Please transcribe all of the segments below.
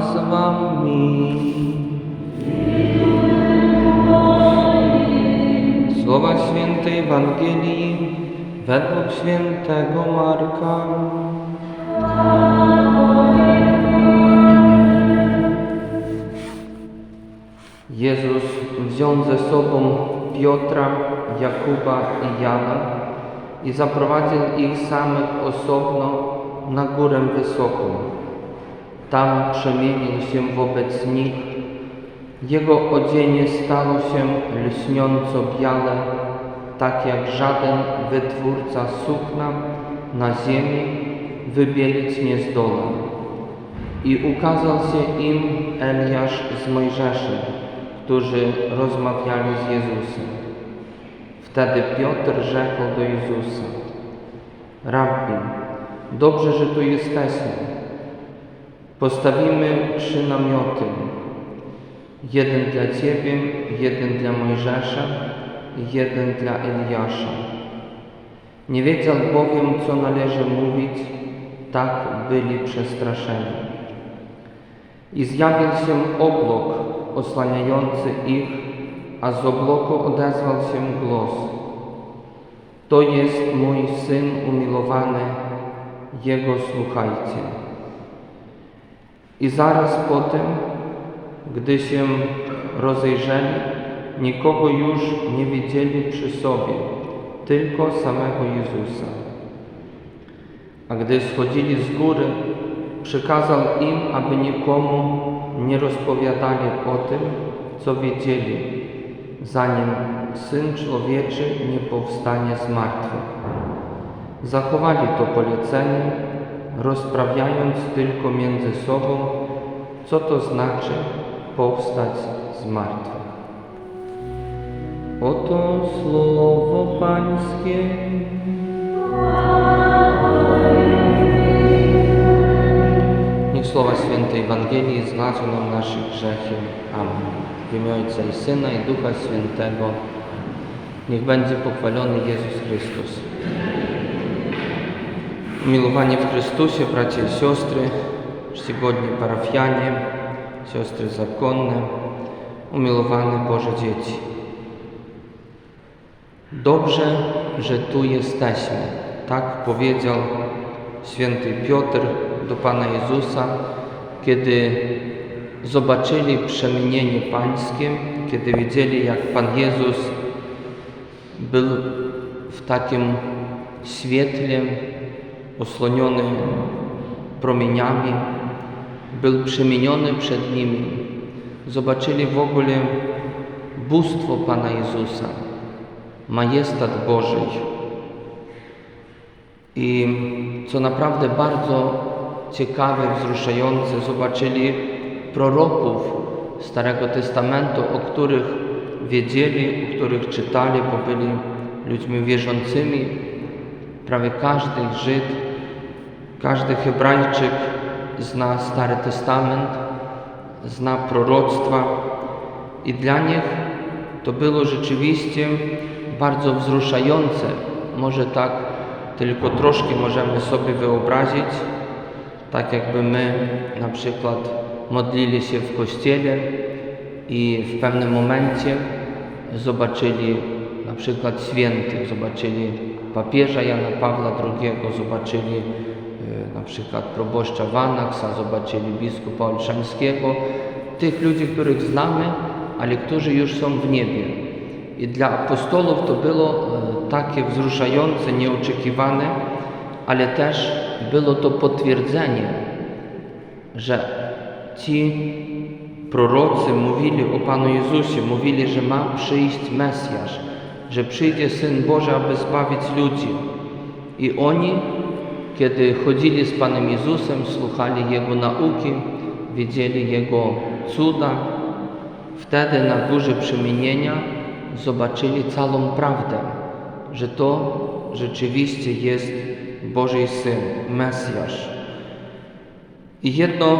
Z wami. Słowa Świętej Ewangelii według świętego Marka. Jezus wziął ze sobą Piotra, Jakuba i Jana i zaprowadził ich samych osobno na górę wysoką. Tam przemienił się wobec nich. Jego odzienie stało się lśniąco białe, tak jak żaden wytwórca sukna na ziemi wybielić nie zdoła. I ukazał się im Eliasz z Mojżeszem, którzy rozmawiali z Jezusem. Wtedy Piotr rzekł do Jezusa: Rabbi, dobrze, że tu jesteśmy. Postawimy trzy namioty. Jeden dla Ciebie, jeden dla Mojżesza i jeden dla Eliasza. Nie wiedział bowiem, co należy mówić, tak byli przestraszeni. I zjawił się oblok osłaniający ich, a z obłoku odezwał się głos. To jest mój Syn umiłowany, Jego słuchajcie. I zaraz potem, gdy się rozejrzeli, nikogo już nie widzieli przy sobie, tylko samego Jezusa. A gdy schodzili z góry, przykazał im, aby nikomu nie rozpowiadali o tym, co wiedzieli, zanim Syn Człowieczy nie powstanie z martwych. Zachowali to polecenie, rozprawiając tylko między sobą, co to znaczy powstać z martwych. Oto słowo Pańskie. Niech słowa świętej Ewangelii zgładzą nam naszych grzechy. Amen. W imię Ojca i Syna i Ducha Świętego. Niech będzie pochwalony Jezus Chrystus. Umiłowani w Chrystusie, bracia i siostry, czcigodni parafianie, siostry zakonne, umiłowane Boże dzieci. Dobrze, że tu jesteśmy. Tak powiedział święty Piotr do Pana Jezusa, kiedy zobaczyli przemienienie Pańskie, kiedy widzieli, jak Pan Jezus był w takim świetle, osłoniony promieniami, był przemieniony przed nimi. Zobaczyli w ogóle bóstwo Pana Jezusa, majestat Bożej. I co naprawdę bardzo ciekawe, wzruszające, zobaczyli proroków Starego Testamentu, o których wiedzieli, o których czytali, bo byli ludźmi wierzącymi. Prawie każdy Żyd, każdy Hebrajczyk zna Stary Testament, zna proroctwa i dla nich to było rzeczywiście bardzo wzruszające. Może tak tylko troszkę możemy sobie wyobrazić, tak jakby my na przykład modlili się w kościele i w pewnym momencie zobaczyli na przykład świętych, zobaczyli papieża Jana Pawła II, zobaczyli na przykład proboszcza Wanaksa, zobaczyli biskupa Olszańskiego, tych ludzi, których znamy, ale którzy już są w niebie. I dla apostołów to było e, takie wzruszające, nieoczekiwane, ale też było to potwierdzenie, że ci prorocy mówili o Panu Jezusie, mówili, że ma przyjść Mesjasz, że przyjdzie Syn Boży, aby zbawić ludzi. I oni, kiedy chodzili z Panem Jezusem, słuchali Jego nauki, widzieli Jego cuda, wtedy na górze przemienienia zobaczyli całą prawdę, że to rzeczywiście jest Boży Syn, Mesjasz. I jedno,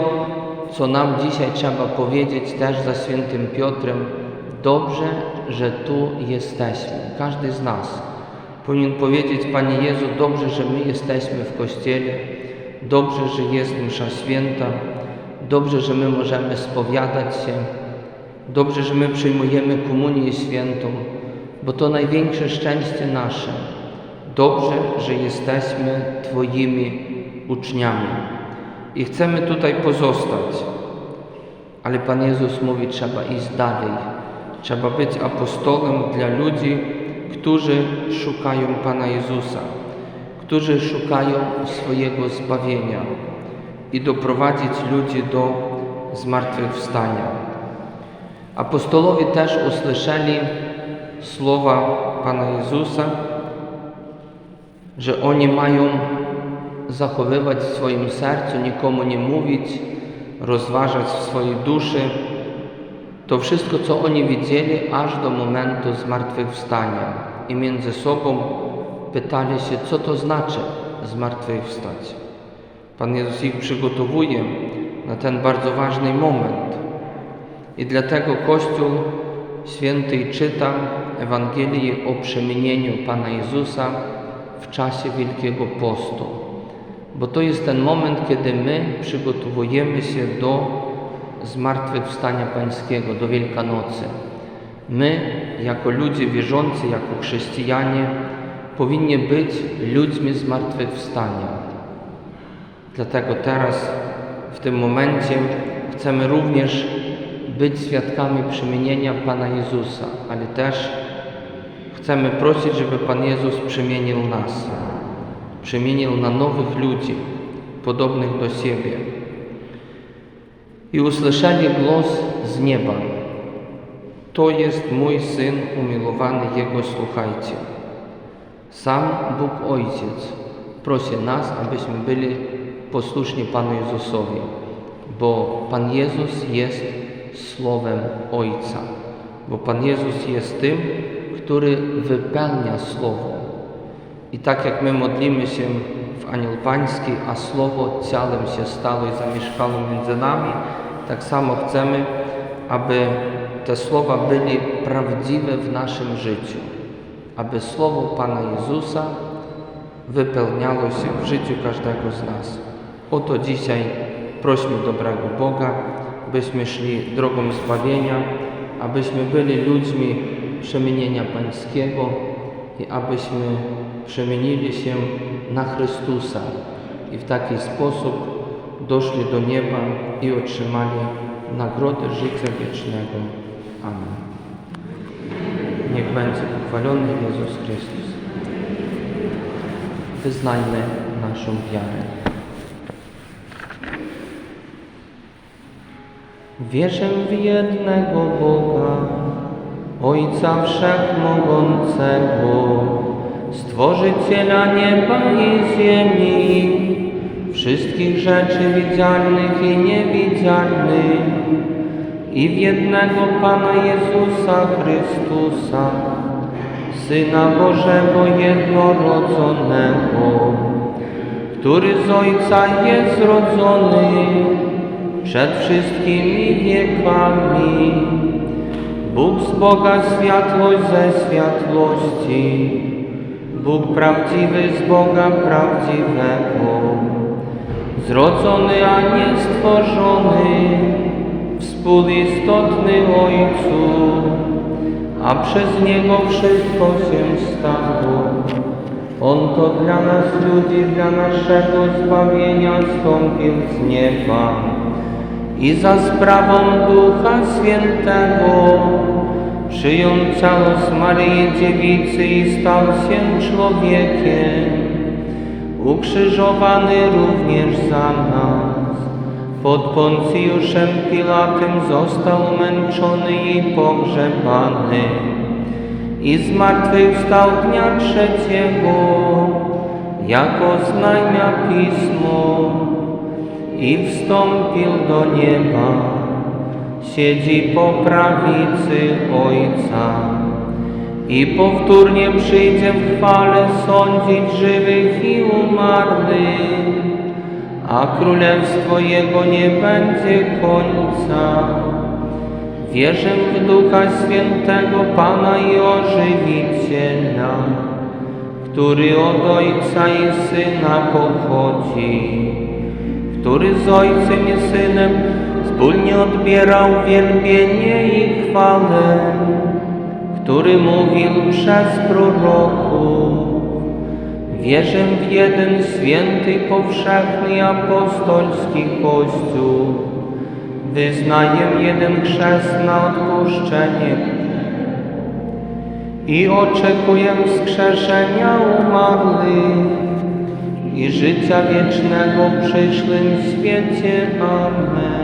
co nam dzisiaj trzeba powiedzieć też za świętym Piotrem, dobrze, że tu jesteśmy. Każdy z nas powinien powiedzieć, Panie Jezu, dobrze, że my jesteśmy w Kościele, dobrze, że jest msza święta, Dobrze, że my możemy spowiadać się. Dobrze, że my przyjmujemy komunię świętą, bo to największe szczęście nasze. Dobrze, że jesteśmy Twoimi uczniami i chcemy tutaj pozostać. Ale Pan Jezus mówi, trzeba iść dalej. Trzeba być apostołem dla ludzi, którzy szukają Pana Jezusa, którzy szukają swojego zbawienia i doprowadzić ludzi do zmartwychwstania. Apostolowie też usłyszeli słowa Pana Jezusa, że oni mają zachowywać w swoim sercu, nikomu nie mówić, rozważać w swojej duszy to wszystko, co oni widzieli aż do momentu zmartwychwstania. I między sobą pytali się, co to znaczy zmartwychwstać. Pan Jezus ich przygotowuje na ten bardzo ważny moment. I dlatego Kościół Święty czyta Ewangelię o przemienieniu Pana Jezusa w czasie Wielkiego Postu. Bo to jest ten moment, kiedy my przygotowujemy się do zmartwychwstania Pańskiego, do Wielkanocy. My, jako ludzie wierzący, jako chrześcijanie, powinni być ludźmi zmartwychwstania. Dlatego teraz, w tym momencie, chcemy również być świadkami przemienienia Pana Jezusa, ale też chcemy prosić, żeby Pan Jezus przemienił nas, przemienił na nowych ludzi, podobnych do siebie. I usłyszeli głos z nieba. To jest mój Syn umiłowany, Jego słuchajcie. Sam Bóg Ojciec prosi nas, abyśmy byli posłuszni Panu Jezusowi, bo Pan Jezus jest Słowem Ojca, bo Pan Jezus jest tym, który wypełnia Słowo. I tak jak my modlimy się w Aniel Pański, a Słowo ciałem się stało i zamieszkało między nami, tak samo chcemy, aby te słowa byli prawdziwe w naszym życiu, aby Słowo Pana Jezusa wypełniało się w życiu każdego z nas. O to dzisiaj prośmy dobrego Boga, byśmy szli drogą zbawienia, abyśmy byli ludźmi przemienienia Pańskiego i abyśmy przemienili się na Chrystusa i w taki sposób doszli do nieba i otrzymali nagrodę życia wiecznego. Amen. Niech będzie pochwalony Jezus Chrystus. Wyznajmy naszą wiarę. Wierzę w jednego Boga, Ojca Wszechmogącego, Stworzyciela nieba i ziemi, wszystkich rzeczy widzialnych i niewidzialnych, i w jednego Pana Jezusa Chrystusa, Syna Bożego jednorodzonego, który z Ojca jest rodzony przed wszystkimi wiekami. Bóg z Boga światłość ze światłości, Bóg prawdziwy z Boga prawdziwego, zrodzony, a nie stworzony, współistotny Ojcu, a przez Niego wszystko się stało. On to dla nas ludzi, dla naszego zbawienia stąpił z nieba i za sprawą Ducha Świętego przyjął ciało z Maryi Dziewicy i stał się człowiekiem ukrzyżowany również za nas. Pod Poncjuszem Pilatem został męczony i pogrzebany i zmartwychwstał dnia trzeciego, jako znajmia Pismo i wstąpił do nieba, siedzi po prawicy Ojca i powtórnie przyjdzie w chwale sądzić żywych i umarłych, a królestwo Jego nie będzie końca. Wierzę w Ducha Świętego Pana i Ożywiciela, który od Ojca i Syna pochodzi, który z Ojcem i Synem wspólnie odbierał wielbienie i chwałę, który mówił przez proroków. Wierzę w jeden święty, powszechny apostolski Kościół. Wyznaję jeden chrzest na odpuszczenie i oczekuję wskrzeszenia umarłych i życia wiecznego w przyszłym świecie. Amen.